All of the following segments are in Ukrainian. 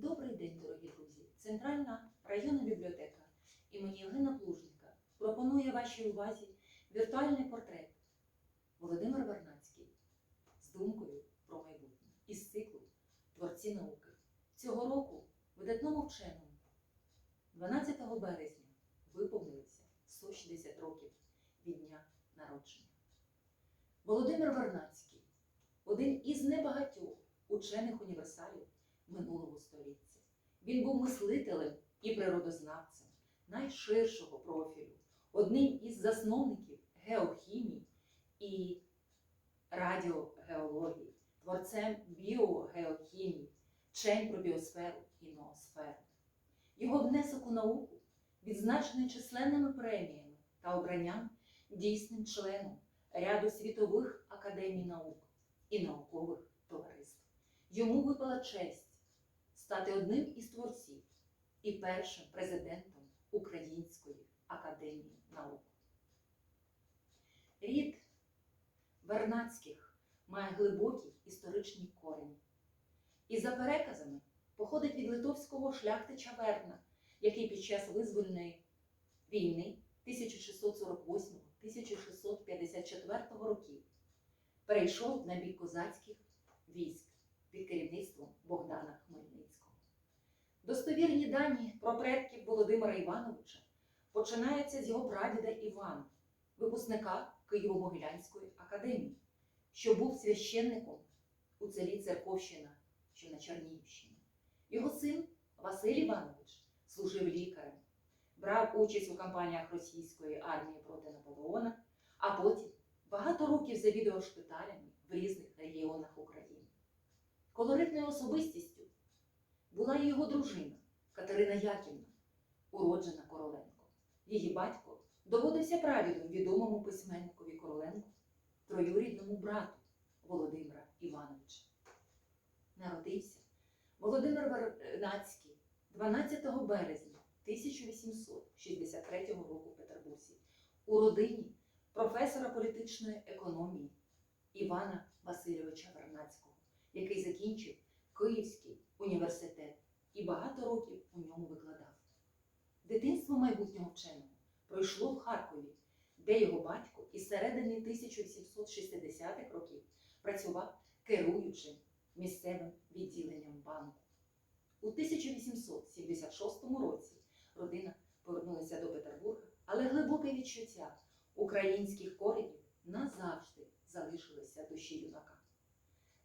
Добрий день, дорогі друзі! Центральна районна бібліотека імені Євгена Плужника пропонує вашій увазі віртуальний портрет Володимир Вернацький з думкою про майбутнє із циклу Творці науки. Цього року видатному вченому 12 березня виповнилося 160 років від дня народження. Володимир Вернацький один із небагатьох учених універсалів минулого століття. Він був мислителем і природознавцем найширшого профілю, одним із засновників геохімії і радіогеології, творцем біогеохімії, вчень про біосферу і ноосферу. Його внесок у науку відзначений численними преміями та обранням дійсним членом ряду світових академій наук і наукових товариств. Йому випала честь стати одним із творців і першим президентом Української академії наук. Рід Вернацьких має глибокі історичні корені. І за переказами походить від литовського шляхтича Верна, який під час визвольної війни 1648-1654 років перейшов на бік козацьких військ під керівництвом Богдана. Достовірні дані про предків Володимира Івановича починаються з його прадіда Івана, випускника Києво-Могилянської академії, що був священником у селі Церковщина, що на Чернігівщині. Його син Василь Іванович служив лікарем, брав участь у кампаніях російської армії проти Наполеона, а потім багато років завідував шпиталями в різних регіонах України. Колоритною особистістю була і його дружина Катерина Яківна, уроджена Короленко. Її батько доводився прадідом відомому письменникові Короленку, троюрідному брату Володимира Івановича. Народився Володимир Вернацький 12 березня 1863 року в Петербурзі у родині професора політичної економії Івана Васильовича Вернацького, який закінчив Київський університет і багато років у ньому викладав. Дитинство майбутнього вченого пройшло в Харкові, де його батько із середини 1860-х років працював керуючим місцевим відділенням банку. У 1876 році родина повернулася до Петербурга, але глибоке відчуття українських коренів назавжди залишилося душі юнака.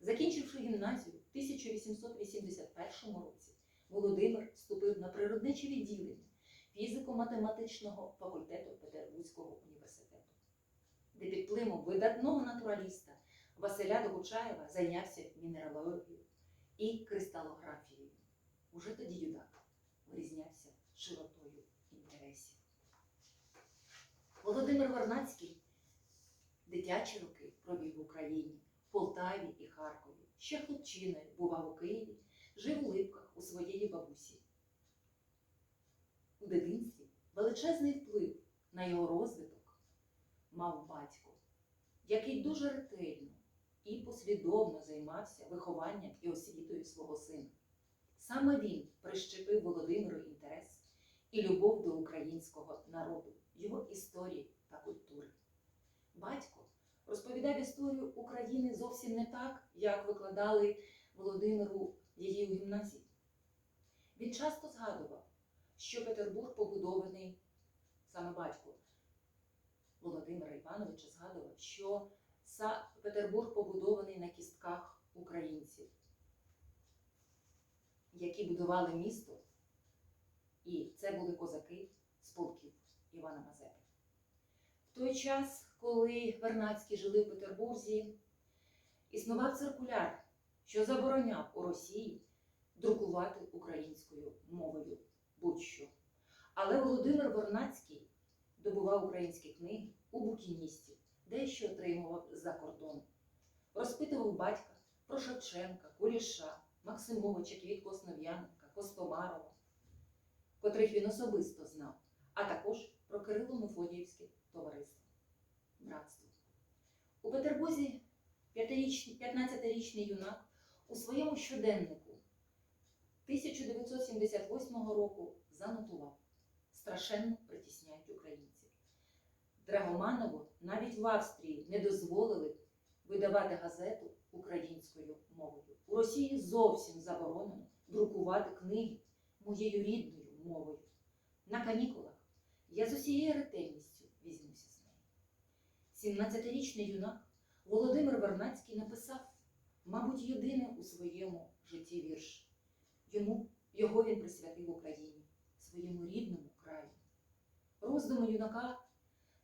Закінчивши гімназію в 1881 році, Володимир вступив на природниче відділення фізико-математичного факультету Петербурзького університету, де під впливом видатного натураліста Василя Догучаєва зайнявся мінералогією і кристалографією. Уже тоді юнак вирізнявся широтою інтересів. Володимир Вернацький дитячі роки провів в Україні, Полтаві і Харкові. Ще хлопчиною бував у Києві, жив у Липках у своєї бабусі. У дитинстві величезний вплив на його розвиток мав батько, який дуже ретельно і послідовно займався вихованням і освітою свого сина. Саме він прищепив Володимиру інтерес і любов до українського народу, його історії та культури. Батько розповідав історію України зовсім не так, як викладали Володимиру її у гімназії. Він часто згадував, що Петербург побудований, саме батько Володимира Івановича згадував, що Петербург побудований на кістках українців, які будували місто, і це були козаки з полків Івана Мазепи. В той час, коли Вернацькі жили в Петербурзі, існував циркуляр, що забороняв у Росії друкувати українською мовою будь-що. Але Володимир Вернацький добував українські книги у букіністів, дещо отримував з-за кордону. Розпитував батька про Шевченка, Куліша, Максимовича, Квітку Основ'яненка, Костомарова, котрих він особисто знав, а також про Кирило Мефодіївське товариство, братство. У Петербурзі 15-річний юнак у своєму щоденнику 1978 року занотував. Страшенно притісняють українців. Драгоманову навіть в Австрії не дозволили видавати газету українською мовою. У Росії зовсім заборонено друкувати книги моєю рідною мовою. На канікулах я з усією ретельністю. 17-річний юнак Володимир Вернацький написав, мабуть, єдине у своєму житті вірш. Йому його він присвятив Україні, своєму рідному краю. Роздуми юнака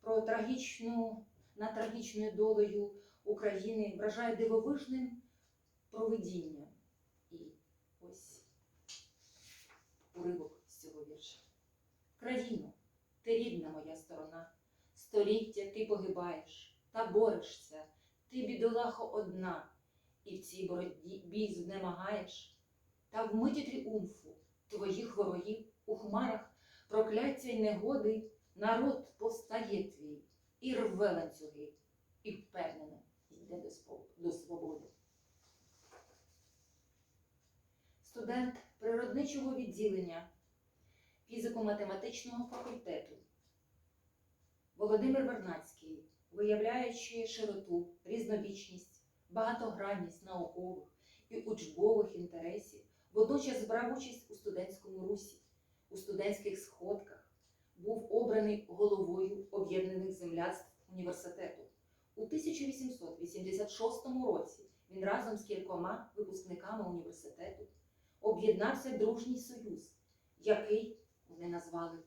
про трагічну над трагічною долею України вражає дивовижним провидінням. І ось уривок з цього вірша. Країно, ти рідна моя сторона, століття ти погибаєш та борешся, ти бідолахо одна, і в цій боротьбі знемагаєш. Та в миті тріумфу твоїх ворогів у хмарах прокляття й негоди народ повстає твій і рве ланцюги, і впевнено йде до свободи. Студент природничого відділення фізико-математичного факультету Володимир Вернацький, виявляючи широту, різновічність, багатогранність наукових і учбових інтересів, водночас брав участь у студентському русі, у студентських сходках, був обраний головою об'єднаних земляцтв університету. У 1886 році він разом з кількома випускниками університету об'єднався дружній союз, який вони назвали.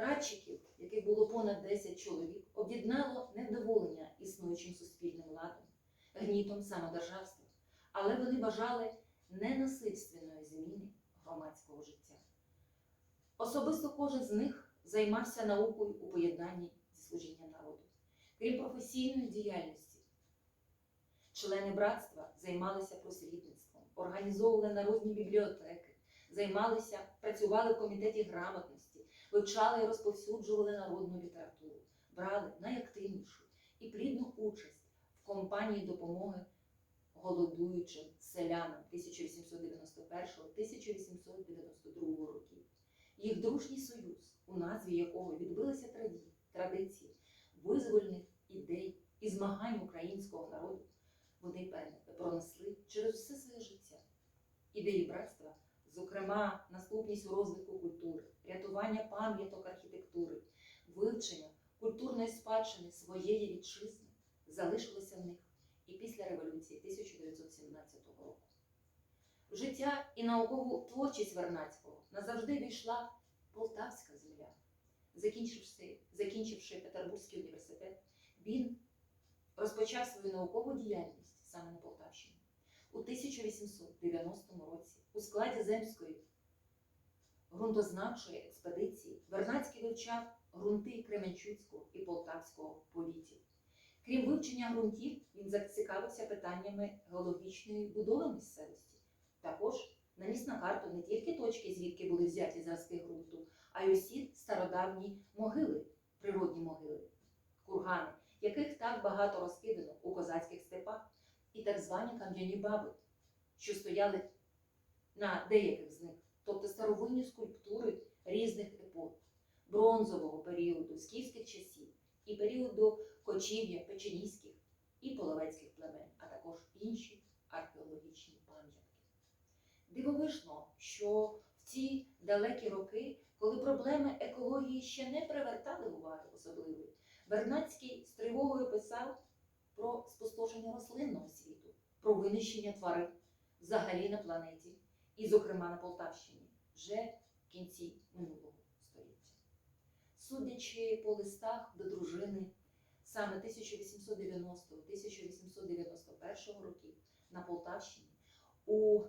Братчиків, яких було понад 10 чоловік, об'єднало невдоволення існуючим суспільним ладом, гнітом самодержавства, але вони бажали ненасильственної зміни громадського життя. Особисто кожен з них займався наукою у поєднанні зі служінням народу. Крім професійної діяльності, члени братства займалися просвітництвом, організовували народні бібліотеки, займалися, працювали в комітеті грамотності, вивчали і розповсюджували народну літературу, брали найактивнішу і плідну участь в компанії допомоги голодуючим селянам 1891-1892 років. Їх дружній союз, у назві якого відбилися традиції визвольних ідей і змагань українського народу, вони пронесли через все своє життя. Ідеї братства, зокрема, наступність у розвитку культури, рятування пам'яток архітектури, вивчення культурної спадщини своєї вітчизни залишилося в них і після революції 1917 року. В життя і наукову творчість Вернацького назавжди війшла Полтавська земля. Закінчивши, закінчивши Петербурзький університет, він розпочав свою наукову діяльність саме на Полтавщині. У 1890 році у складі земської ґрунтознавчої експедиції Вернацький вивчав ґрунти Кременчуцького і Полтавського повітів. Крім вивчення ґрунтів, він зацікавився питаннями геологічної будови місцевості. Також наніс на карту не тільки точки, звідки були взяті зразки ґрунту, а й усі стародавні могили, природні могили, кургани, яких так багато розкидано у козацьких степах, і так звані кам'яні баби, що стояли на деяких з них, тобто старовинні скульптури різних епох, бронзового періоду, скіфських часів і періоду кочів'я печенійських і половецьких племен, а також інші археологічні пам'ятки. Дивовижно, що в ці далекі роки, коли проблеми екології ще не привертали уваги особливої, Вернацький з тривогою писав про спустошення рослинного світу, про винищення тварин взагалі на планеті, і, зокрема, на Полтавщині, вже в кінці минулого століття. Судячи по листах до дружини саме 1890-1891 років на Полтавщині, у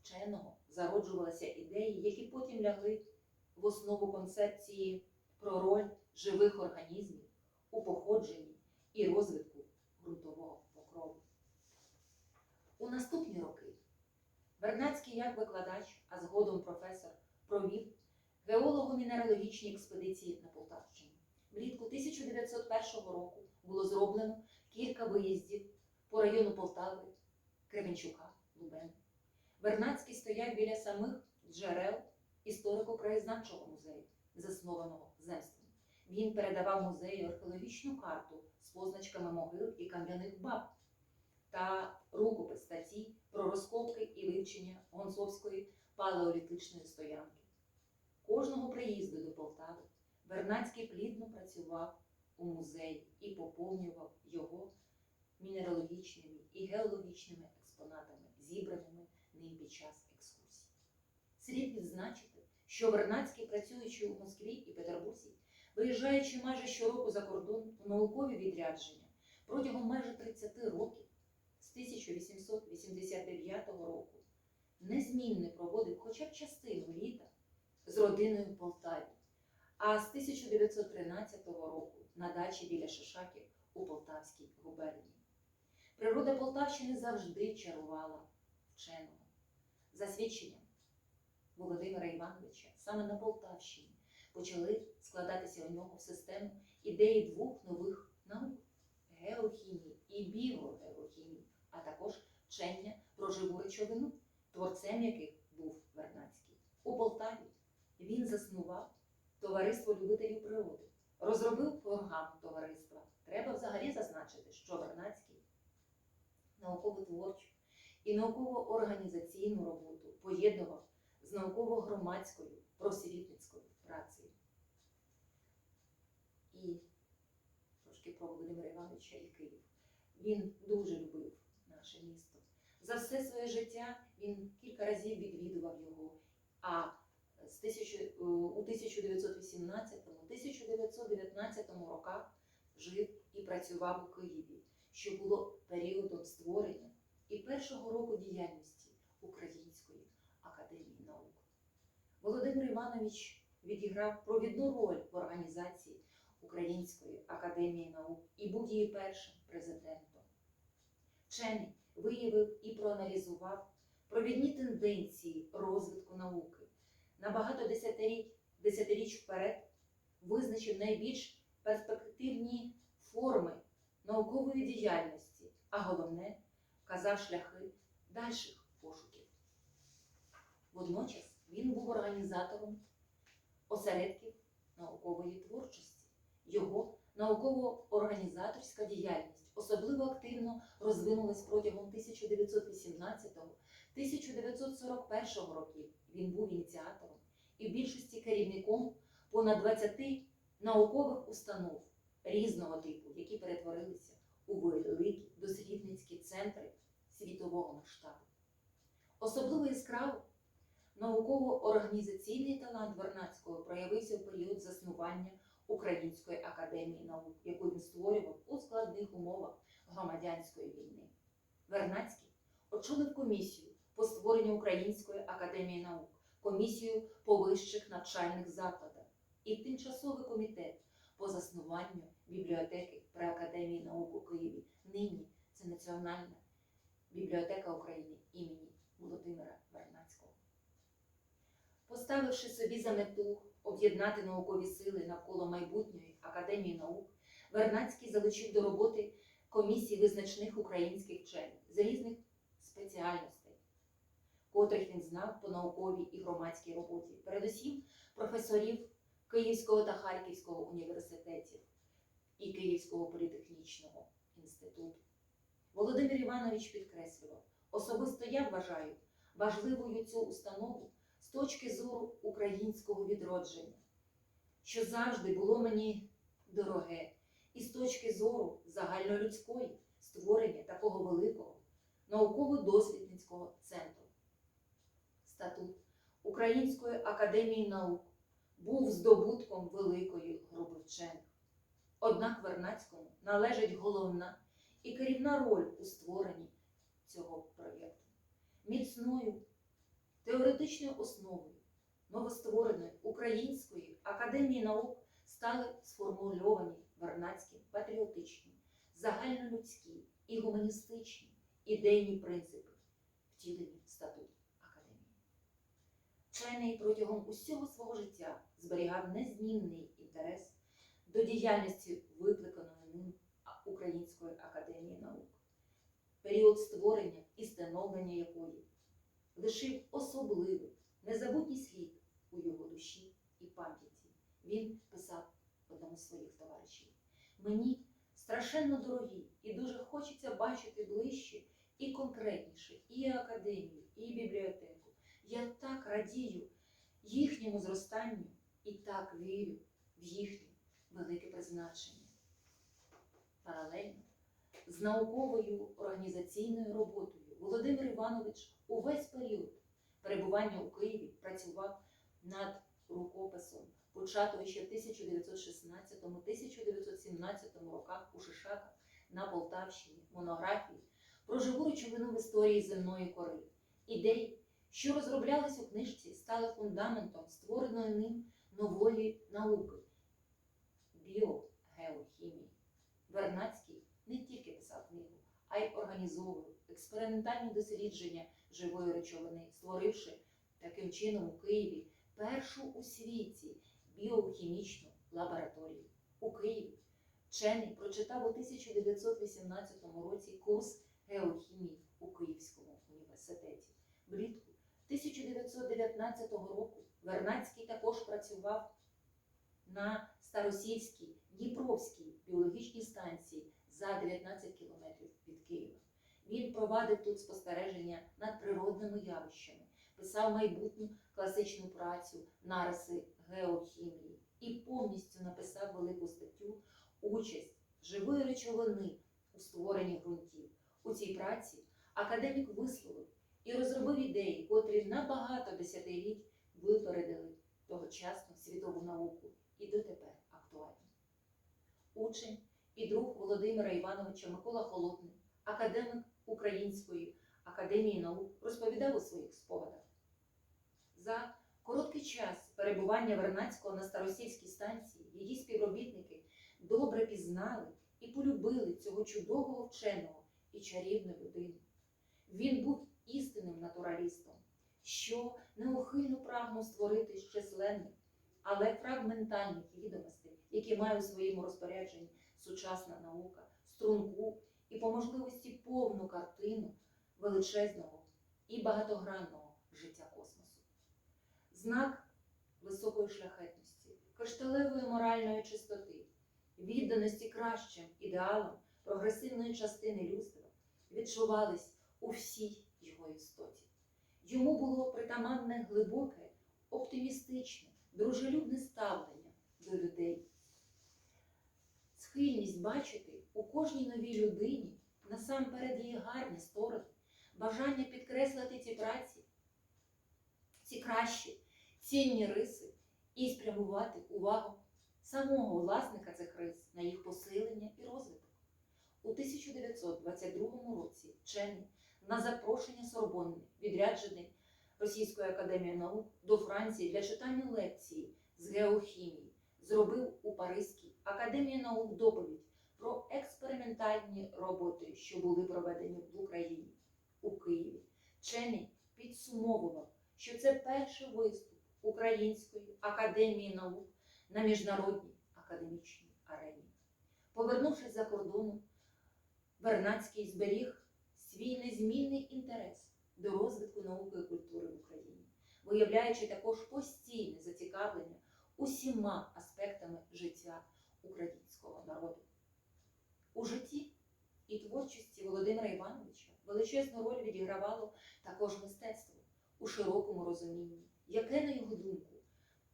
вченого зароджувалися ідеї, які потім лягли в основу концепції про роль живих організмів у походженні і розвитку ґрунтового покрову. У наступні роки Вернацький як викладач, а згодом професор, провів геолого-мінералогічні експедиції на Полтавщині. Влітку 1901 року було зроблено кілька виїздів по району Полтави, Кременчука, Лубен Вернадський стояв біля самих джерел історико-краєзнавчого музею, заснованого земством. Він передавав музею археологічну карту з позначками могил і кам'яних баб та рукопис статті про розкопки і вивчення гонцовської палеолітичної стоянки. Кожного приїзду до Полтави Вернадський плідно працював у музеї і поповнював його мінералогічними і геологічними експонатами, зібраними ним під час екскурсій. Слід відзначити, що Вернадський, працюючи у Москві і Петербурзі, виїжджаючи майже щороку за кордон у наукові відрядження протягом майже 30 років 1889 року, незмінно проводив хоча б частину літа з родиною в Полтаві, а з 1913 року на дачі біля Шишаків у Полтавській губернії. Природа Полтавщини завжди чарувала вченого. За свідченням Володимира Івановича, саме на Полтавщині почали складатися у нього в систему ідеї двох нових наук геохімії і біогеохімії, а також вчення про живу речовину, творцем яких був Вернадський. У Полтаві він заснував товариство любителів природи, розробив програму товариства. Треба взагалі зазначити, що Вернадський науково-творчу і науково-організаційну роботу поєднував з науково-громадською просвітницькою працею. І трошки про Володимира Івановича і Київ. Він дуже любив наше місто. За все своє життя він кілька разів відвідував його. А з тисячу, у 1918-1919 роках жив і працював у Києві, що було періодом створення і першого року діяльності Української академії наук. Володимир Іванович відіграв провідну роль в організації Української академії наук і був її першим президентом. Вчений виявив і проаналізував провідні тенденції розвитку науки. На багато десятиріч, десятиріч вперед визначив найбільш перспективні форми наукової діяльності, а головне вказав шляхи дальших пошуків. Водночас він був організатором осередків наукової творчості. Його науково-організаторська діяльність особливо активно розвинулась протягом 1918-1941 років. Він був ініціатором і в більшості керівником понад 20 наукових установ різного типу, які перетворилися у великі дослідницькі центри світового масштабу. Особливо яскраво науково-організаційний талант Вернадського проявився в період заснування Української академії наук, яку він створював у складних умовах громадянської війни. Вернадський очолив комісію по створенню Української академії наук, комісію по вищих навчальних закладах і тимчасовий комітет по заснуванню бібліотеки при Академії наук у Києві. Нині це Національна бібліотека України імені Володимира Вернадського. Поставивши собі за мету об'єднати наукові сили навколо майбутньої академії наук, Вернадський залучив до роботи комісії визначних українських вчених з різних спеціальностей, котрих він знав по науковій і громадській роботі, передусім професорів Київського та Харківського університетів і Київського політехнічного інституту. Володимир Іванович підкреслював, особисто я вважаю важливою цю установу з точки зору українського відродження, що завжди було мені дороге, і з точки зору загальнолюдської створення такого великого науково-дослідницького центру. Статут Української академії наук був здобутком великої групи вчених. Однак Вернацькому належить головна і керівна роль у створенні цього проєкту. Міцною теоретичною основою новоствореної Української академії наук стали сформульовані Вернадським патріотичні, загальнолюдські і гуманістичні ідейні принципи, втілені в статут Академії. Вчений протягом усього свого життя зберігав незмінний інтерес до діяльності викликаної ним Української академії наук, період створення і становлення якої лишив особливий, незабутній слід у його душі і пам'яті. Він писав одному з своїх товаришів. Мені страшенно дорогі і дуже хочеться бачити ближче і конкретніше і академію, і бібліотеку. Я так радію їхньому зростанню і так вірю в їхнє велике призначення. Паралельно з науковою організаційною роботою Володимир Іванович увесь період перебування у Києві працював над рукописом, початого ще в 1916-1917 роках у Шишаках на Полтавщині, монографії про живу речовину в історії земної кори. Ідеї, що розроблялись у книжці, стали фундаментом створеної ним нової науки біогеохімії. Вернацький не тільки писав книгу, а й організовував експериментальні дослідження живої речовини, створивши таким чином у Києві першу у світі біохімічну лабораторію. У Києві вчений прочитав у 1918 році курс геохімії у Київському університеті. Влітку 1919 року Вернацький також працював на Старосільській Дніпровській біологічній станції за 19 кілометрів від Києва. Він провадив тут спостереження над природними явищами, писав майбутню класичну працю нариси геохімії і повністю написав велику статтю Участь живої речовини у створенні ґрунтів. У цій праці академік висловив і розробив ідеї, котрі на багато десятиліть випередили тогочасну світову науку і дотепер актуальні. Учень і друг Володимира Івановича Микола Холодний, академик Української академії наук, розповідав у своїх спогадах. За короткий час перебування Вернацького на Старосільській станції її співробітники добре пізнали і полюбили цього чудового вченого і чарівну людину. Він був істинним натуралістом, що неухильно прагнув створити з численних, але фрагментальних відомостей, які має у своєму розпорядженні сучасна наука, струнку і по можливості повну картину величезного і багатогранного життя космосу. Знак високої шляхетності, кришталевої моральної чистоти, відданості кращим ідеалам прогресивної частини людства відчувались у всій його істоті. Йому було притаманне глибоке, оптимістичне, дружелюбне ставлення до людей. Схильність бачити у кожній новій людині насамперед її гарні сторони, бажання підкреслити ці праці, ці кращі, цінні риси і спрямувати увагу самого власника цих рис на їх посилення і розвиток. У 1922 році вчений на запрошення Сорбонни, відряджений Російською академією наук до Франції для читання лекції з геохімії, зробив у Паризькій академії наук доповідь про експериментальні роботи, що були проведені в Україні у Києві. Вчений підсумовував, що це перший виступ Української академії наук на міжнародній академічній арені. Повернувшись за кордону, Вернацький зберіг свій незмінний інтерес до розвитку науки і культури в Україні, виявляючи також постійне зацікавлення усіма аспектами життя українського народу. У житті і творчості Володимира Івановича величезну роль відігравало також мистецтво у широкому розумінні, яке, на його думку,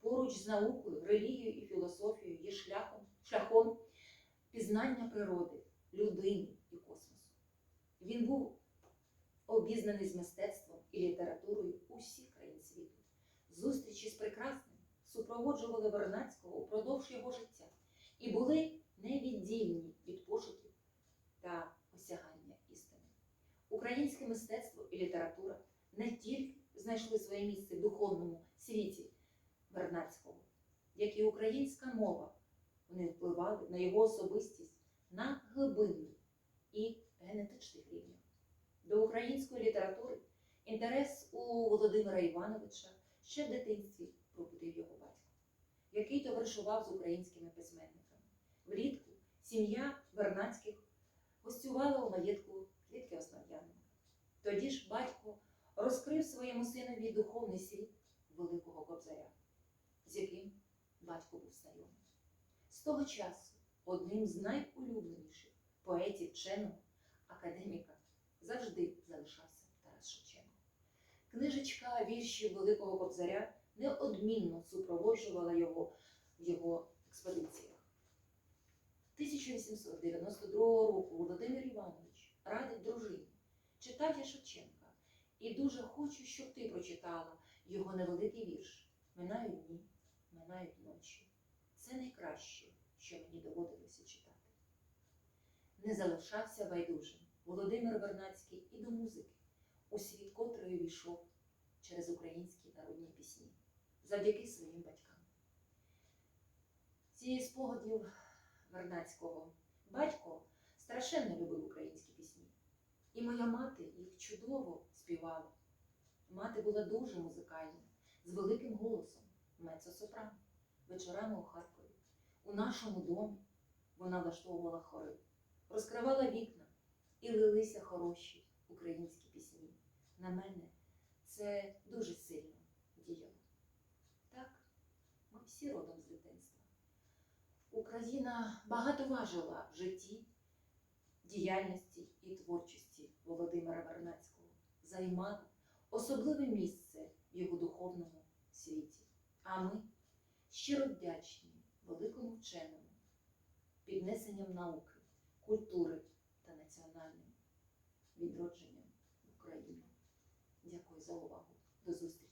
поруч з наукою, релігією і філософією є шляхом, шляхом пізнання природи, людини і космосу. Він був обізнаний з мистецтвом і літературою усіх країн світу. Зустрічі з прекрасним супроводжували Вернацького упродовж його життя і були невіддільні від пошуків та осягання істини. Українське мистецтво і література не тільки знайшли своє місце в духовному світі Вернацького, як і українська мова, вони впливали на його особистість на глибинних і генетичних рівнях. До української літератури інтерес у Володимира Івановича ще в дитинстві пробудив його батько, який товаришував з українськими письменниками. Влітку сім'я Вернацьких гостювала у маєтку Квітки Основ'яненка. Тоді ж батько розкрив своєму синові духовний світ Великого Кобзаря, з яким батько був знайомий. З того часу одним з найулюбленіших поетів вченого академіка завжди залишався Тарас Шевченко. Книжечка віршів Великого Кобзаря неодмінно супроводжувала його в його експедиціях. 1892 року Володимир Іванович радить дружині читати Шевченка і дуже хочу, щоб ти прочитала його невеликий вірш Минають дні, минають ночі. Це найкраще, що мені доводилося читати. Не залишався байдужим Володимир Вернацький і до музики, у світ котрої війшов через українські народні пісні, завдяки своїм батькам. Цієї спогадів Вернацького батько страшенно любив українські пісні. І моя мати їх чудово співала. Мати була дуже музикальна, з великим голосом, мецо-сопрано, вечорами у Харкові. У нашому домі вона влаштовувала хори, розкривала вікна і лилися хороші українські пісні. На мене це дуже сильно діяло. Так, ми всі родом з дитинства. Україна багато важила в житті, діяльності і творчості Володимира Вернацького, займала особливе місце в його духовному світі. А ми щиро вдячні великому вченому піднесенням науки, культури та національним відродженням України. Дякую за увагу. До зустрічі!